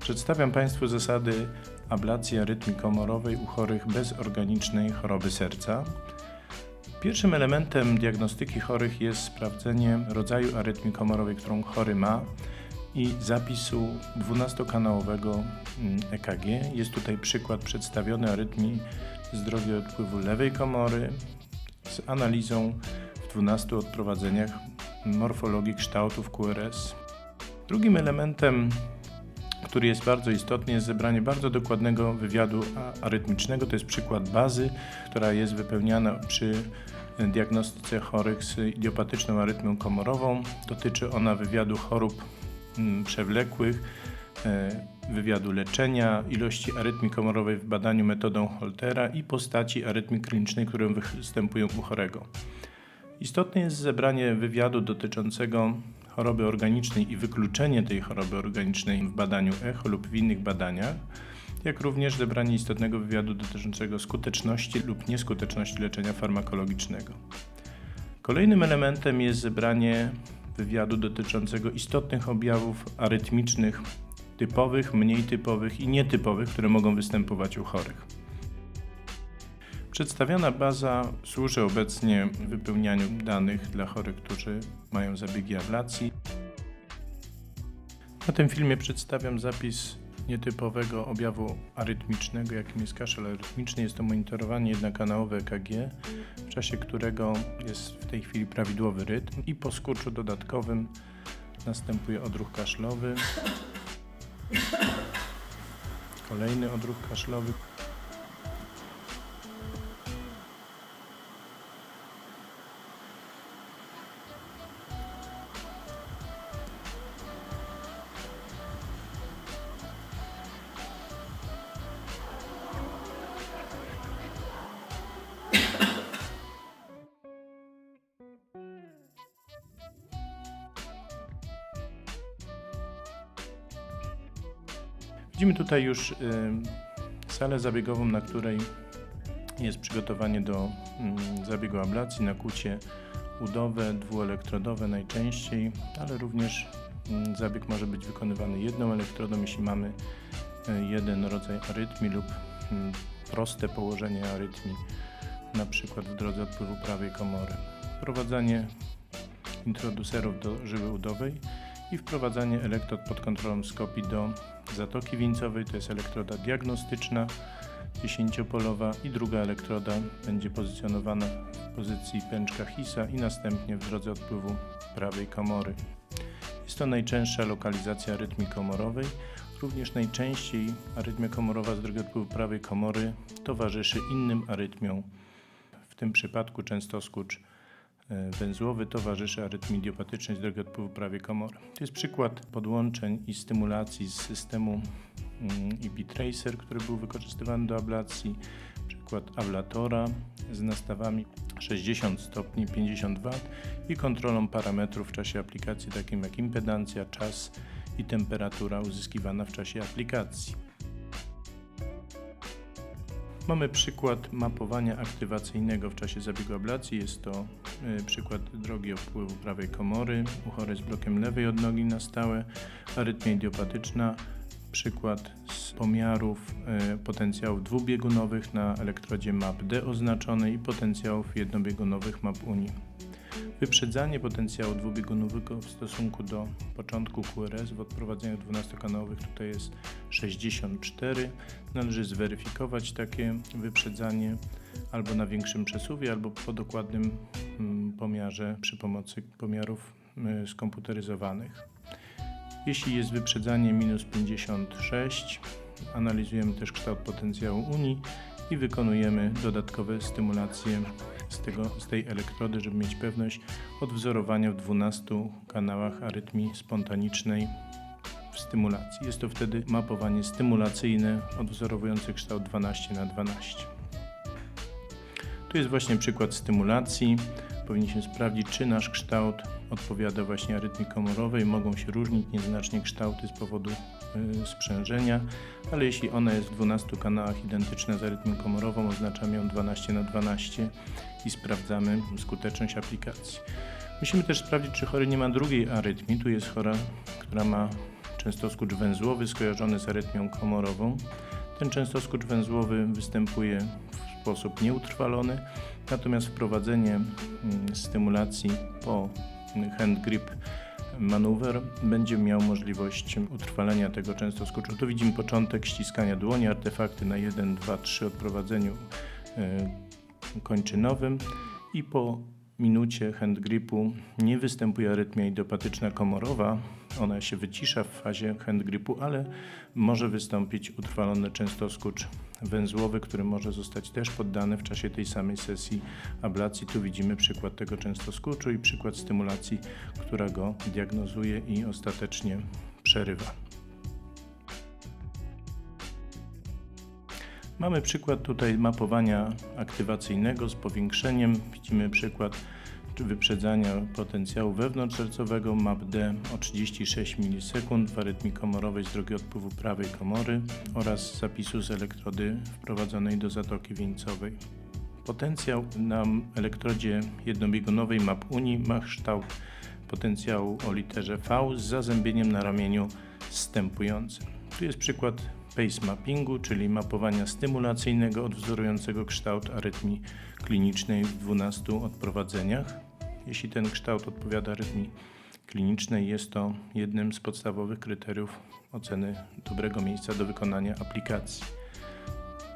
Przedstawiam Państwu zasady ablacji arytmii komorowej u chorych bez organicznej choroby serca. Pierwszym elementem diagnostyki chorych jest sprawdzenie rodzaju arytmii komorowej, którą chory ma i zapisu 12-kanałowego mm, EKG. Jest tutaj przykład przedstawiony arytmii z drogi odpływu lewej komory z analizą w 12 odprowadzeniach morfologii kształtów QRS. Drugim elementem który jest bardzo istotny, jest zebranie bardzo dokładnego wywiadu arytmicznego. To jest przykład bazy, która jest wypełniana przy diagnostyce chorych z idiopatyczną arytmią komorową. Dotyczy ona wywiadu chorób mm, przewlekłych, wywiadu leczenia, ilości arytmii komorowej w badaniu metodą Holtera i postaci arytmii klinicznej, które występują u chorego. Istotne jest zebranie wywiadu dotyczącego choroby organicznej i wykluczenie tej choroby organicznej w badaniu echo lub w innych badaniach, jak również zebranie istotnego wywiadu dotyczącego skuteczności lub nieskuteczności leczenia farmakologicznego. Kolejnym elementem jest zebranie wywiadu dotyczącego istotnych objawów arytmicznych typowych, mniej typowych i nietypowych, które mogą występować u chorych. Przedstawiana baza służy obecnie wypełnianiu danych dla chorych, którzy mają zabiegi ablacji. Na tym filmie przedstawiam zapis nietypowego objawu arytmicznego, jakim jest kaszel arytmiczny. Jest to monitorowanie jednokanałowe EKG, w czasie którego jest w tej chwili prawidłowy rytm i po skurczu dodatkowym następuje odruch kaszlowy. Kolejny odruch kaszlowy. Widzimy tutaj już y, salę zabiegową, na której jest przygotowanie do mm, zabiegu ablacji, nakłucie udowe, dwuelektrodowe najczęściej, ale również mm, zabieg może być wykonywany jedną elektrodą, jeśli mamy y, jeden rodzaj arytmii lub mm, proste położenie arytmii, na przykład w drodze odpływu prawej komory. Wprowadzanie introducerów do żyły udowej i wprowadzanie elektrod pod kontrolą skopii do zatoki wieńcowej. To jest elektroda diagnostyczna 10-polowa i druga elektroda będzie pozycjonowana w pozycji pęczka Hisa i następnie w drodze odpływu prawej komory. Jest to najczęstsza lokalizacja arytmii komorowej. Również najczęściej arytmia komorowa z drogi odpływu prawej komory towarzyszy innym arytmiom. W tym przypadku często skurcz węzłowy towarzyszy arytmii idiopatycznej z drogi odpływu prawej komory. To jest przykład podłączeń i stymulacji z systemu mm, IB-Tracer, który był wykorzystywany do ablacji. Przykład ablatora z nastawami 60 stopni, 50 W i kontrolą parametrów w czasie aplikacji, takim jak impedancja, czas i temperatura uzyskiwana w czasie aplikacji. Mamy przykład mapowania aktywacyjnego w czasie zabiegu ablacji. Jest to y, przykład drogi odpływu prawej komory u chorej z blokiem lewej odnogi na stałe, arytmia idiopatyczna, przykład z pomiarów y, potencjałów dwubiegunowych na elektrodzie MAP-D oznaczonej i potencjałów jednobiegunowych MAP-UNI. Wyprzedzanie potencjału dwubiegunowego w stosunku do początku QRS w odprowadzeniach 12-kanałowych tutaj jest 64. Należy zweryfikować takie wyprzedzanie albo na większym przesuwie, albo po dokładnym mm, pomiarze przy pomocy pomiarów y, skomputeryzowanych. Jeśli jest wyprzedzanie minus 56, analizujemy też kształt potencjału Unii i wykonujemy dodatkowe stymulacje z, tego, z tej elektrody, żeby mieć pewność odwzorowania w 12 kanałach arytmii spontanicznej w stymulacji. Jest to wtedy mapowanie stymulacyjne odwzorowujące kształt 12 na 12. Tu jest właśnie przykład stymulacji. Powinniśmy sprawdzić, czy nasz kształt odpowiada właśnie arytmii komorowej. Mogą się różnić nieznacznie kształty z powodu sprzężenia, ale jeśli ona jest w 12 kanałach identyczna z arytmią komorową, oznaczamy ją 12 na 12 i sprawdzamy skuteczność aplikacji. Musimy też sprawdzić, czy chory nie ma drugiej arytmii. Tu jest chora, która ma częstoskurcz węzłowy skojarzony z arytmią komorową. Ten częstoskurcz węzłowy występuje w sposób nieutrwalony, natomiast wprowadzenie mm, stymulacji po hand grip manewr będzie miał możliwość utrwalenia tego częstoskurczu. Tu widzimy początek ściskania dłoni, artefakty na 1, 2, 3 odprowadzeniu y, kończynowym i po minucie hand gripu nie występuje arytmia idiopatyczna komorowa. Ona się wycisza w fazie hand gripu, ale może wystąpić utrwalony częstoskurcz węzłowy, który może zostać też poddany w czasie tej samej sesji ablacji. Tu widzimy przykład tego częstoskurczu i przykład stymulacji, która go diagnozuje i ostatecznie przerywa. Mamy przykład tutaj mapowania aktywacyjnego z powiększeniem. Widzimy przykład wyprzedzania potencjału wewnątrzsercowego MAP-D o 36 ms w arytmii komorowej z drogi odpływu prawej komory oraz zapisu z elektrody wprowadzonej do zatoki wieńcowej. Potencjał na elektrodzie jednobiegunowej MAP-UNI ma kształt potencjału o literze V z zazębieniem na ramieniu stępującym. Tu jest przykład pace mappingu, czyli mapowania stymulacyjnego odwzorującego kształt arytmii klinicznej w 12 odprowadzeniach. Jeśli ten kształt odpowiada arytmii klinicznej, jest to jednym z podstawowych kryteriów oceny dobrego miejsca do wykonania aplikacji.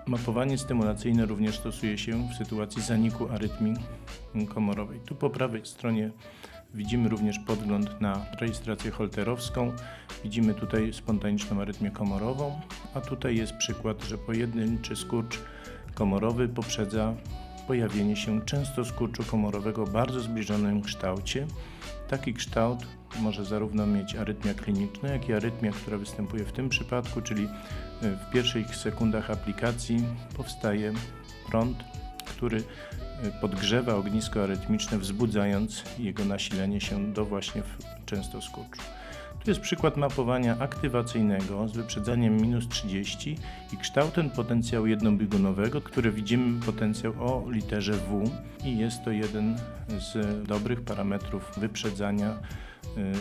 Mapowanie stymulacyjne również stosuje się w sytuacji zaniku arytmii komorowej. Tu po prawej stronie Widzimy również podgląd na rejestrację holterowską. Widzimy tutaj spontaniczną arytmię komorową, a tutaj jest przykład, że pojedynczy skurcz komorowy poprzedza pojawienie się często skurczu komorowego o bardzo zbliżonym kształcie. Taki kształt może zarówno mieć arytmia kliniczna, jak i arytmia, która występuje w tym przypadku, czyli w pierwszych sekundach aplikacji powstaje prąd, który podgrzewa ognisko arytmiczne, wzbudzając jego nasilenie się do właśnie częstoskurczu. Tu jest przykład mapowania aktywacyjnego z wyprzedzeniem minus 30 i kształtem potencjału jednobiegunowego, który widzimy potencjał o literze W i jest to jeden z dobrych parametrów wyprzedzania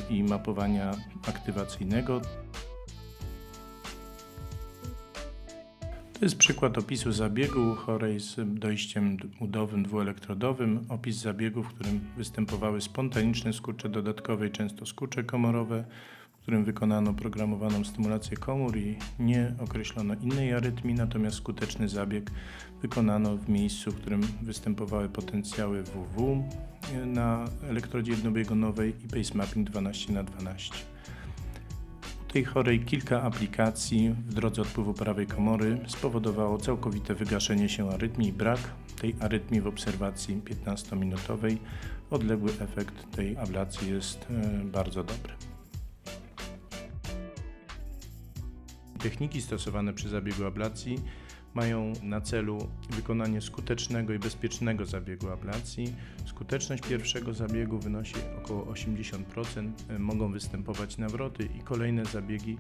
y, i mapowania aktywacyjnego. To jest przykład opisu zabiegu chorej z dojściem udowym dwuelektrodowym. Opis zabiegu, w którym występowały spontaniczne skurcze dodatkowe i często skurcze komorowe, w którym wykonano programowaną stymulację komór i nie określono innej arytmii, natomiast skuteczny zabieg wykonano w miejscu, w którym występowały potencjały WW na elektrodzie jednobiegunowej i pace mapping 12 na 12 tej chorej kilka aplikacji w drodze odpływu prawej komory spowodowało całkowite wygaszenie się arytmii i brak tej arytmii w obserwacji 15-minutowej. Odległy efekt tej ablacji jest e, bardzo dobry. Techniki stosowane przy zabiegu ablacji mają na celu wykonanie skutecznego i bezpiecznego zabiegu ablacji. Skuteczność pierwszego zabiegu wynosi około 80%. Mogą występować nawroty i kolejne zabiegi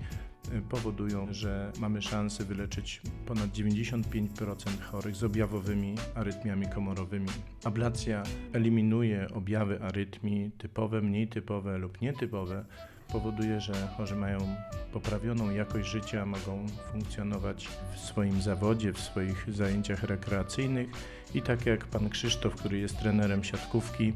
e, powodują, że mamy szansę wyleczyć ponad 95% chorych z objawowymi arytmiami komorowymi. Ablacja eliminuje objawy arytmii typowe, mniej typowe lub nietypowe powoduje, że chorzy mają poprawioną jakość życia, mogą funkcjonować w swoim zawodzie, w swoich zajęciach rekreacyjnych i tak jak pan Krzysztof, który jest trenerem siatkówki,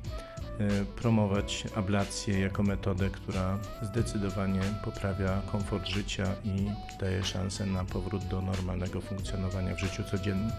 e, promować ablację jako metodę, która zdecydowanie poprawia komfort życia i daje szansę na powrót do normalnego funkcjonowania w życiu codziennym.